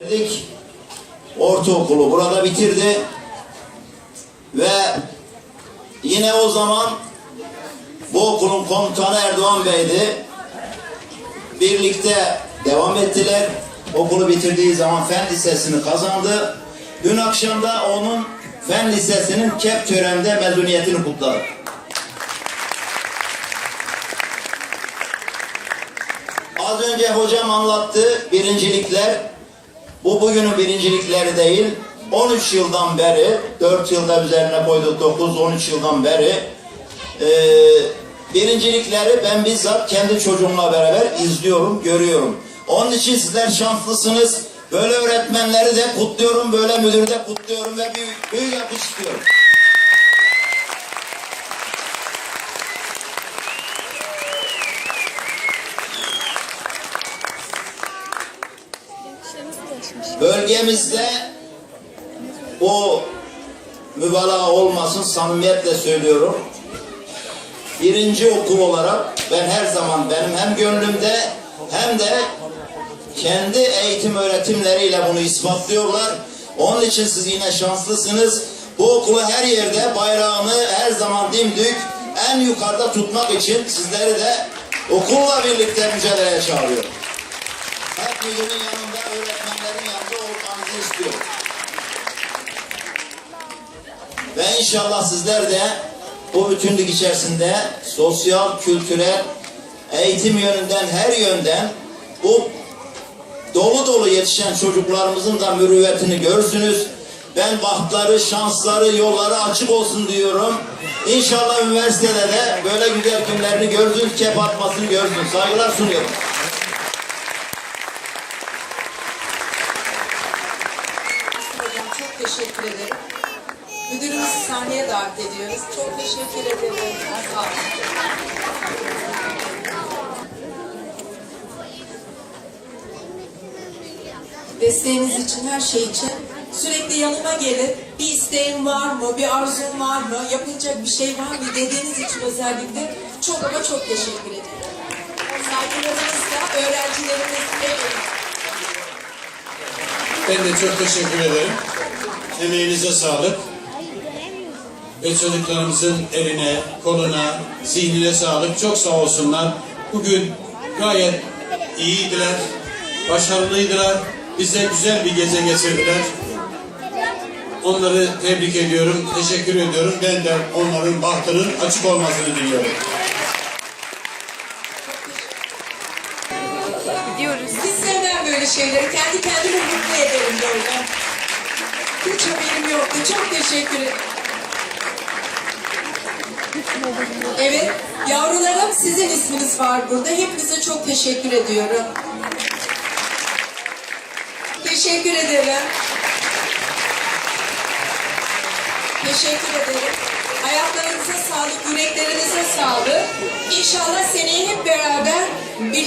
Dedik, ortaokulu burada bitirdi ve yine o zaman bu okulun komutanı Erdoğan Bey'di. Birlikte devam ettiler. Okulu bitirdiği zaman fen lisesini kazandı. Dün akşam da onun fen lisesinin kep töreninde mezuniyetini kutladık. Az önce hocam anlattı birincilikler. Bu bugünün birincilikleri değil. 13 yıldan beri, 4 yılda üzerine koyduk 9-13 yıldan beri e, birincilikleri ben bizzat kendi çocuğumla beraber izliyorum, görüyorum. Onun için sizler şanslısınız. Böyle öğretmenleri de kutluyorum, böyle müdürü de kutluyorum ve büyük, büyük alkış istiyorum. Bölgemizde bu mübalağa olmasın samimiyetle söylüyorum. Birinci okul olarak ben her zaman benim hem gönlümde hem de kendi eğitim öğretimleriyle bunu ispatlıyorlar. Onun için siz yine şanslısınız. Bu okulu her yerde bayrağını her zaman dimdik en yukarıda tutmak için sizleri de okulla birlikte mücadeleye çağırıyorum. Hep müdürün yanında, olmanızı istiyorum. Ve inşallah sizler de bu bütünlük içerisinde sosyal, kültürel, eğitim yönünden, her yönden bu dolu dolu yetişen çocuklarımızın da mürüvvetini görsünüz. Ben bahtları, şansları, yolları açık olsun diyorum. İnşallah üniversitede de böyle güzel günlerini görsün, kep atmasını görsün. Saygılar sunuyorum. Hocam çok teşekkür ederim. Müdürümüzü sahneye davet ediyoruz. Çok teşekkür ederim. Sağ olun. Desteğiniz için, her şey için sürekli yanıma gelip bir isteğin var mı, bir arzun var mı, yapılacak bir şey var mı dediğiniz için özellikle çok ama çok teşekkür ederim. Saygılarımızla öğrencilerimizle Ben de çok teşekkür ederim. Emeğinize sağlık. Ve çocuklarımızın eline, koluna, zihnine sağlık. Çok sağ olsunlar. Bugün gayet iyiydiler, başarılıydılar. Bize güzel bir gece geçirdiler. Onları tebrik ediyorum, teşekkür ediyorum. Ben de onların bahtının açık olmasını diliyorum. Gidiyoruz. Hiç sevmem böyle şeyleri. Kendi kendimi mutlu ederim böyle. Çok teşekkür ederim. Evet, yavrularım sizin isminiz var burada. Hepinize çok teşekkür ediyorum. Teşekkür ederim. Teşekkür ederim. Ayaklarınıza sağlık, yüreklerinize sağlık. İnşallah seneye hep beraber birlikte